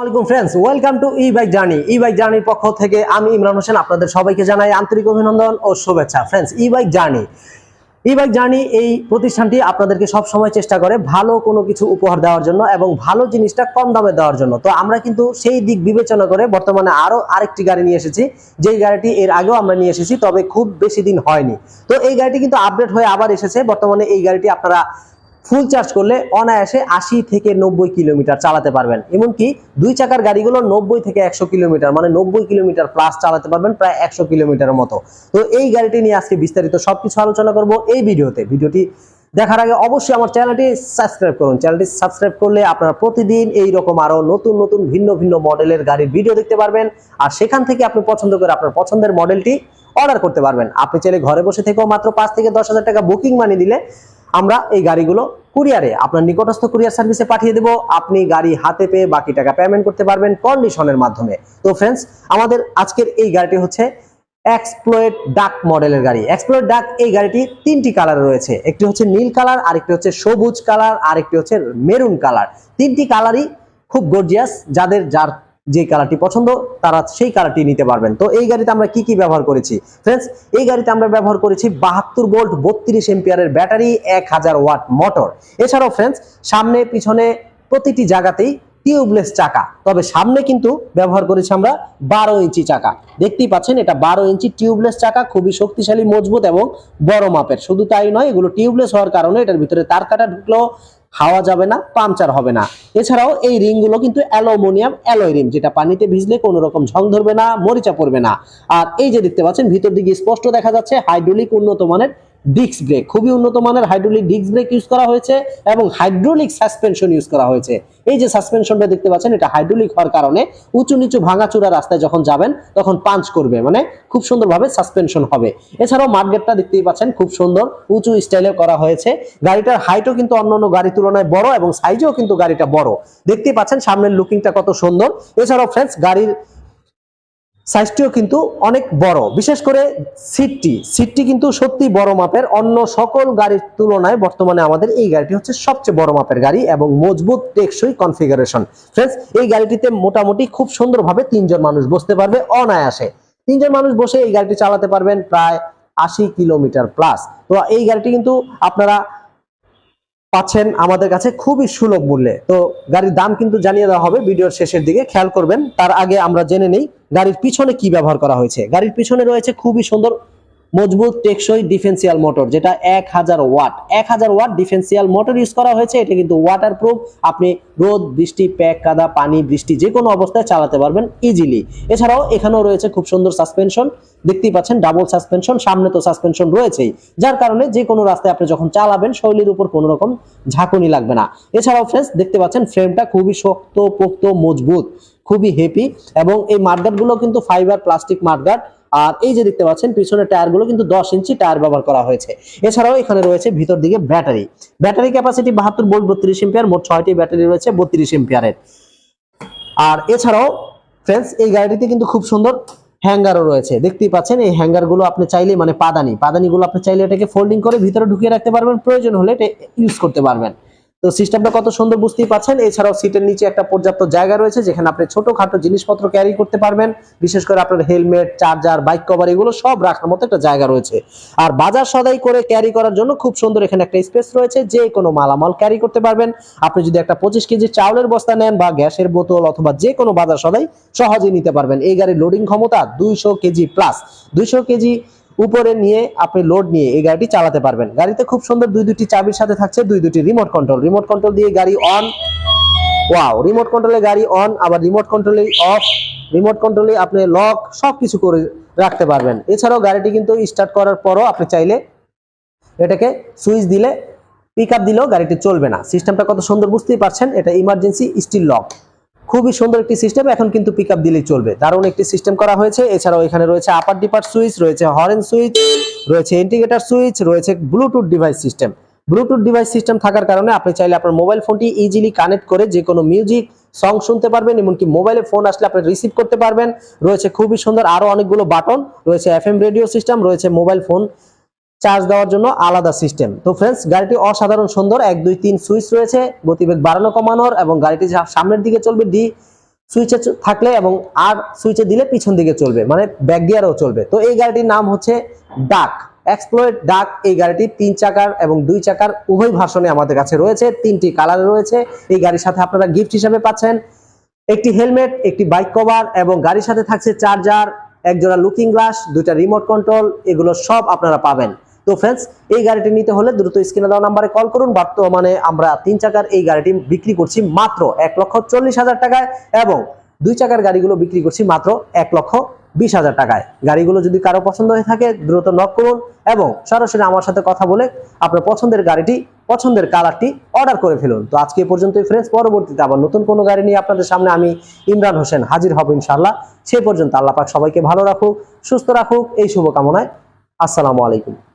আসসালামাইকুম friends welcome to E bike journey E bike জার্নির পক্ষ থেকে আমি ইমরান হোসেন, আপনাদের সবাইকে জানাই আন্তরিক অভিনন্দন ও শুভেচ্ছা। Friends E bike journey E bike journey এই প্রতিষ্ঠানটি আপনাদেরকে সব সময় চেষ্টা করে ভালো কোনো কিছু উপহার দেওয়ার জন্য এবং ভালো জিনিসটা কম দামে দেওয়ার জন্য। তো আমরা কিন্তু সেই দিক বিবেচনা করে বর্তমানে আরও আরেকটি গাড়ি নিয়ে এসেছি, যেই গাড়িটি এর আগেও আমরা নিয়ে এসেছি, তবে খুব বেশি দিন হয়নি। তো এই গাড়িটি কিন্তু আপডেট হয়ে আবার এসেছে। বর্তমানে এই গাড়িটি আপনারা ফুল চার্জ করলে অনায়াসে আশি থেকে নব্বই কিলোমিটার চালাতে পারবেন। এমনকি দুই চাকার গাড়িগুলো নব্বই থেকে একশো কিলোমিটার মানে নব্বই কিলোমিটার প্লাস চালাতে পারবেন প্রায় একশো কিলোমিটারের মতো। তো এই গাড়িটি নিয়ে আজকে বিস্তারিত সবকিছু আলোচনা করব এই ভিডিওতে। ভিডিওটি দেখার আগে অবশ্যই আমার চ্যানেলটি সাবস্ক্রাইব করুন। চ্যানেলটি সাবস্ক্রাইব করলে আপনারা প্রতিদিন এই রকম আরও নতুন নতুন, ভিন্ন ভিন্ন মডেলের গাড়ির ভিডিও দেখতে পারবেন। আর সেখান থেকে আপনি পছন্দ করে আপনার পছন্দের মডেলটি অর্ডার করতে পারবেন। আপনি চাইলে ঘরে বসে থেকেও মাত্র পাঁচ থেকে দশ হাজার টাকা বুকিং মানি দিলে আমরা এই গাড়িগুলো কুরিয়ারে আপনার নিকটস্থ কুরিয়ার সার্ভিসে পাঠিয়ে দেব। আপনি গাড়ি হাতে পেয়ে বাকি টাকা পেমেন্ট করতে পারবেন কন্ডিশনের মাধ্যমে। তো ফ্রেন্ডস আমাদের আজকের এই গাড়িটি হচ্ছে এক্সপ্লোয়েড ডাক মডেলের গাড়ি। এক্সপ্লোয়েড ডাক এই গাড়িটি তিনটি কালার রয়েছে। একটি হচ্ছে নীল কালার আরেকটি হচ্ছে সবুজ কালার আরেকটি হচ্ছে মেরুন কালার তিনটি কালারই খুব গর্জিয়াস যাদের, যার যে কালারটি পছন্দ, তারা সেই কালারটি নিতে পারবেন। তো এই গাড়িতে আমরা কি কি ব্যবহার করেছি? ফ্রেন্ডস এই গাড়িতে আমরা ব্যবহার করেছি বাহাত্তর ভোল্ট বত্রিশ এম্পিয়ারের ব্যাটারি এক হাজার ওয়াট মোটর এছাড়াও ফ্রেন্ডস সামনে, পিছনে প্রতিটি জায়গাতেই টিউবলেস চাকা। তবে সামনে কিন্তু ব্যবহার করেছি আমরা বারো ইঞ্চি চাকা। দেখতেই পাচ্ছেন, এটা বারো ইঞ্চি টিউবলেস চাকা, খুবই শক্তিশালী, মজবুত এবং বড় মাপের। শুধু তাই নয়, এগুলো টিউবলেস হওয়ার কারণে এটার ভিতরে তার কাটা ঢুকলেও হাওয়া যাবে না পাংচার হবে না। এছাড়াও এই রিংগুলো কিন্তু অ্যালুমিনিয়াম অ্যালয় রিং, যেটা পানিতে ভিজলে কোনো রকম ঝং ধরবে না, মরিচা পড়বে না। আর এই যে দেখতে পাচ্ছেন, ভিতর দিকে স্পষ্ট দেখা যাচ্ছে, হাইড্রোলিক উন্নত মানের ডিস্ক ব্রেক, খুবই উন্নত মানের হাইড্রোলিক ডিস্ক ব্রেক ইউজ করা হয়েছে এবং হাইড্রোলিক সাসপেনশন ইউজ করা হয়েছে। এই যে সাসপেনশনটা দেখতে পাচ্ছেন, এটা হাইড্রোলিক হওয়ার কারণে উঁচু নিচু ভাঙাচুরা রাস্তায় যখন যাবেন, তখন পাঞ্চ করবে মানে খুব সুন্দরভাবে সাসপেনশন হবে। এছাড়াও মার্কেটটা দেখতেই পাচ্ছেন, খুব সুন্দর, উঁচু স্টাইলে করা হয়েছে। গাড়িটার হাইটও কিন্তু অন্যান্য গাড়ির তুলনায় বড় এবং সাইজেও কিন্তু গাড়িটা বড়। দেখতেই পাচ্ছেন, সামনের লুকিংটা কত সুন্দর। এছাড়াও ফ্রেন্ডস গাড়ির সাইজটিও কিন্তু অনেক বড়। বিশেষ করে সিটটি সিটটি কিন্তু সত্যি বড় মাপের। অন্য সকল গাড়ির তুলনায় বর্তমানে আমাদের এই গাড়িটি হচ্ছে সবচেয়ে বড় মাপের গাড়ি এবং মজবুত টেকসই কনফিগারেশন ফ্রেন্ডস এই গাড়িটিতে মোটামুটি খুব সুন্দরভাবে তিনজন মানুষ বসতে পারবে অনায়াসে। তিনজন মানুষ বসে এই গাড়িটি চালাতে পারবেন প্রায় আশি কিলোমিটার প্লাস তো এই গাড়িটি কিন্তু আপনারা পাচ্ছেন আমাদের কাছে খুবই সুলভ মূল্যে। তো গাড়ির দাম কিন্তু জানিয়ে দেওয়া হবে ভিডিওর শেষের দিকে। খেয়াল করবেন, তার আগে আমরা জেনে নেই গাড়ির পিছনে কি ব্যবহার করা হয়েছে। গাড়ির পিছনে রয়েছে খুবই সুন্দর মজবুত টেকসই ডিফেন্সিয়াল মোটর যেটা এক হাজার ওয়াট এক হাজার ওয়াট ডিফেন্সিয়াল মোটর ইউজ করা হয়েছে, এটা কিন্তু ওয়াটার প্রুফ আপনি রোদ, বৃষ্টি, প্যাক, কাদা, পানি, বৃষ্টি যে কোনো অবস্থায় চালাতে পারবেন ইজিলি এছাড়াও এখানেও রয়েছে খুব সুন্দর সাসপেনশন দেখতেই পাচ্ছেন ডাবল সাসপেনশন সামনে তো সাসপেনশন রয়েছেই। যার কারণে যে কোনো রাস্তায় আপনি যখন চালাবেন, শৈলীর উপর কোনো রকম ঝাঁকুনি লাগবে না। এছাড়াও ফ্রেন্ডস দেখতে পাচ্ছেন ফ্রেমটা খুবই শক্ত পোক্ত মজবুত, খুবই হেভি এবং এই মাঠগার্ডগুলো কিন্তু ফাইবার প্লাস্টিক মাঠগার্ড আর এই যে দেখতে পাচ্ছেন, পিছনের টায়ারগুলো কিন্তু দশ ইঞ্চি টায়ার ব্যবহার করা হয়েছে। এছাড়াও এখানে রয়েছে ভিতর দিকে ব্যাটারি। ব্যাটারি ক্যাপাসিটি বাহাত্তর ভোল্ট বত্রিশ এম্পিয়ার মোট ছয়টি ব্যাটারি রয়েছে বত্রিশ এম্পিয়ারের আর এছাড়াও ফ্রেন্ডস এই গাড়িটিতে কিন্তু খুব সুন্দর হ্যাঙ্গারও রয়েছে। দেখতেই পাচ্ছেন, এই হ্যাঙ্গারগুলো আপনি চাইলে মানে পাদানি, পাদানিগুলো আপনি চাইলে এটাকে ফোল্ডিং করে ভিতরে ঢুকিয়ে রাখতে পারবেন। প্রয়োজন হলে এটা ইউজ করতে পারবেন। তো সিস্টেমটা কত সুন্দর বুঝতেই পাচ্ছেন। এছাড়াও সিটের নিচে একটা পর্যাপ্ত জায়গা রয়েছে, যেখানে আপনি ছোটখাটো জিনিসপত্র ক্যারি করতে পারবেন। বিশেষ করে আপনার হেলমেট চার্জার বাইক কভার এগুলো সব রাখার মতো একটা জায়গা রয়েছে। আর বাজার সদাই করে ক্যারি করার জন্য খুব সুন্দর এখানে একটা স্পেস রয়েছে, যে কোনো মালামাল ক্যারি করতে পারবেন। আপনি যদি একটা পঁচিশ কেজি চাউলের বস্তা নেন বা গ্যাসের বোতল অথবা যে কোনো বাজার সদাই সহজেই নিতে পারবেন। এই গাড়ির লোডিং ক্ষমতা দুইশো কেজি প্লাস দুইশো কেজি উপরে নিয়ে আপনি লোড নিয়ে এই গাড়িটি চালাতে পারবেন। গাড়িতে খুব সুন্দর দুই দুটি চাবির সাথে থাকছে, দুই দুটি রিমোট কন্ট্রোল রিমোট কন্ট্রোল দিয়ে গাড়ি অন ওয়াও রিমোট কন্ট্রোলে গাড়ি অন আবার রিমোট কন্ট্রোলে অফ রিমোট কন্ট্রোলে আপনি লক সব কিছু করে রাখতে পারবেন। এছাড়াও গাড়িটি কিন্তু স্টার্ট করার পরও আপনি চাইলে এটাকে সুইচ দিলে পিক দিলেও গাড়িটি চলবে না। সিস্টেমটা কত সুন্দর বুঝতেই পারছেন, এটা ইমার্জেন্সি স্টিল লক খুবই সুন্দর একটি সিস্টেম এখন কিন্তু পিক দিলেই চলবে। দারুণ একটি সিস্টেম করা হয়েছে। এছাড়াও এখানে রয়েছে আপার ডিপার সুইচ রয়েছে হরেন সুইচ রয়েছে ইন্ডিকেটার সুইচ রয়েছে Bluetooth device system Bluetooth device system থাকার কারণে আপনি চাইলে আপনার মোবাইল ফোনটি ইজিলি কানেক্ট করে যে কোনো মিউজিক সং শুনতে পারবেন, এমনকি মোবাইলে ফোন আসলে আপনি রিসিভ করতে পারবেন। রয়েছে খুবই সুন্দর আরও অনেকগুলো বাটন রয়েছে এফএম রেডিও সিস্টেম রয়েছে মোবাইল ফোন চার্জ দেওয়ার জন্য আলাদা সিস্টেম তো ফ্রেন্ডস গাড়িটি অসাধারণ সুন্দর। এক, দুই, তিন সুইচ রয়েছে। গতিবেগ বাড়ানো, কমানোর এবং গাড়িটি সামনের দিকে চলবে ডি সুইচে থাকলে এবং আর সুইচে দিলে পিছন দিকে চলবে মানে ব্যাক গিয়ারও চলবে। তো এই গাড়িটির নাম হচ্ছে ডাক এক্সপ্লোয়েড ডাক এই গাড়িটি তিন চাকার এবং দুই চাকার উভয় ভাষণে আমাদের কাছে রয়েছে। তিনটি কালার রয়েছে। এই গাড়ির সাথে আপনারা গিফট হিসাবে পাচ্ছেন। একটি হেলমেট একটি বাইক কভার এবং গাড়ির সাথে থাকছে চার্জার একজোড়া লুকিং গ্লাস দুইটা রিমোট কন্ট্রোল এগুলো সব আপনারা পাবেন। তো ফ্রেন্ডস এই গাড়িটি নিতে হলে দ্রুত স্ক্রিনে দেওয়া নাম্বারে কল করুন। বর্তমানে আমরা তিন চাকার এই গাড়িটি বিক্রি করছি মাত্র এক লক্ষ চল্লিশ হাজার টাকায় এবং দুই চাকার গাড়িগুলো বিক্রি করছি মাত্র এক লক্ষ বিশ হাজার টাকায়। গাড়িগুলো যদি কারও পছন্দ হয়ে থাকে, দ্রুত নক করুন এবং সরাসরি আমার সাথে কথা বলে আপনার পছন্দের গাড়িটি, পছন্দের কালারটি অর্ডার করে ফেলুন। তো আজকে এই পর্যন্তই ফ্রেন্ডস পরবর্তীতে আবার নতুন কোনো গাড়ি নিয়ে আপনাদের সামনে আমি ইমরান হোসেন হাজির হব ইনশাআল্লাহ। সে পর্যন্ত আল্লাহ পাক সবাইকে ভালো রাখুক, সুস্থ রাখুক, এই শুভকামনায় আসসালামু আলাইকুম।